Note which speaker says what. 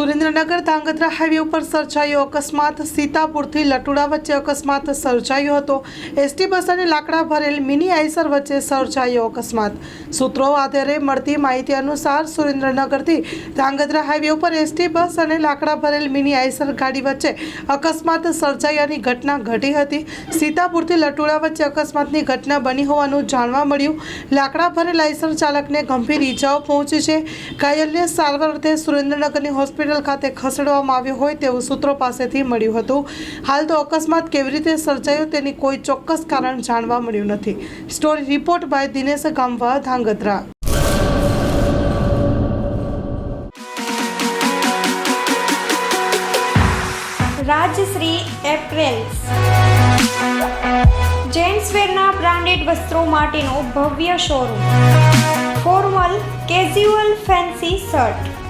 Speaker 1: Surendranagar Dhrangadhra highway ઉપર સર્જાયો અકસ્માત. સીતાપુરથી લટુડા વચ્ચે અકસ્માત સર્જાયો હતો. એસટી બસ અને લાકડા ભરેલ મિની આઈસર વચ્ચે સર્જાયો અકસ્માત. સૂત્રો આધારે મળતી માહિતી અનુસાર સુરેન્દ્રનગરથી ધાંગધ્રા હાઈવે ઉપર એસટી બસ અને લાકડા ભરેલ મિની આઈસર ગાડી વચ્ચે અકસ્માત સર્જાયાની ઘટના ઘટી હતી. સીતાપુરથી લટુડા વચ્ચે અકસ્માતની ઘટના બની હોવાનું જાણવા મળ્યું. લાકડા ભરેલ આઈસર ચાલકને ગંભીર ઈજાઓ પહોંચી છે. ઘાયલને સારવાર અર્થે સુરેન્દ્રનગરની હોસ્પિટલ ખાતે ખસેડવામાં આવ્યો હોય તેવું સૂત્રો પાસેથી મળ્યું હતું. હાલ તો અકસ્માત કેવી રીતે સર્જાયો તેની કોઈ ચોક્કસ કારણ જાણવા મળ્યું નથી. Story report by Dinesh Gamva, Dhrangadhra.
Speaker 2: Rajshree apparels જેન્ટ્સવેરના branded વસ્ત્રો માટેનો ભવ્ય showroom. Formal casual fancy shirt.